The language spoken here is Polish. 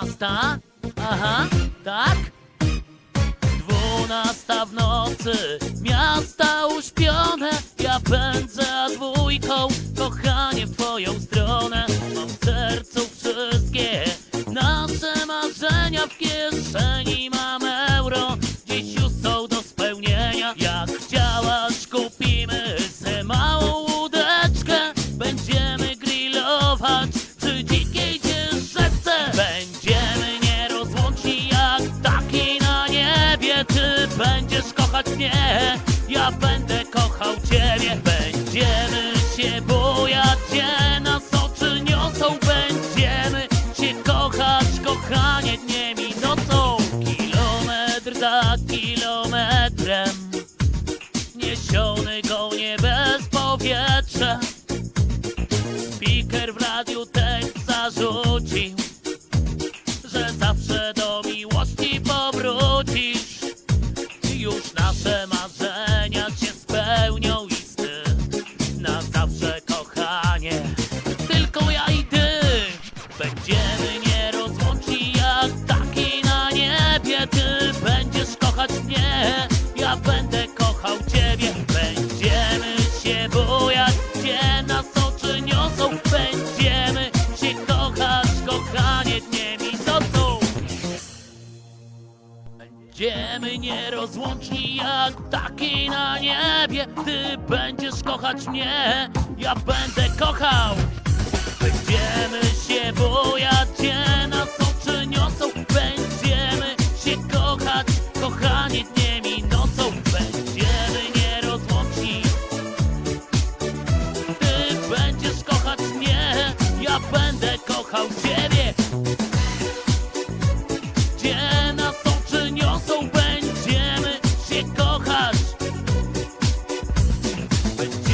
dwunasta, aha, tak? Dwunasta w nocy, miasta uśpione. Ja pędzę dwójką, kochanie w twoją stronę. Mam w sercu wszystkie nasze marzenia W kieszeni będziesz kochać mnie, ja będę kochał ciebie. Będziemy się bujać, gdzie nas oczy niosą. Będziemy się kochać, kochanie dniem i nocą. Kilometr za kilometrem Niesiony gonie bez powietrza. Speaker w radiu tekst zarzucił Już nasze marzenia cię spełnią i sny Na zawsze kochanie. Tylko ja i ty Będziemy nierozłączni jak taki na niebie. Ty będziesz kochać mnie Będziemy nierozłączni jak ptaki na niebie? Ty będziesz kochać mnie Ja będę kochał. Będziemy się bujać, gdzie nas oczy niosą Będziemy się kochać, kochanie dniem i nocą. Będziemy nierozłączni. Ty będziesz kochać mnie Ja będę kochał Cię Thank you.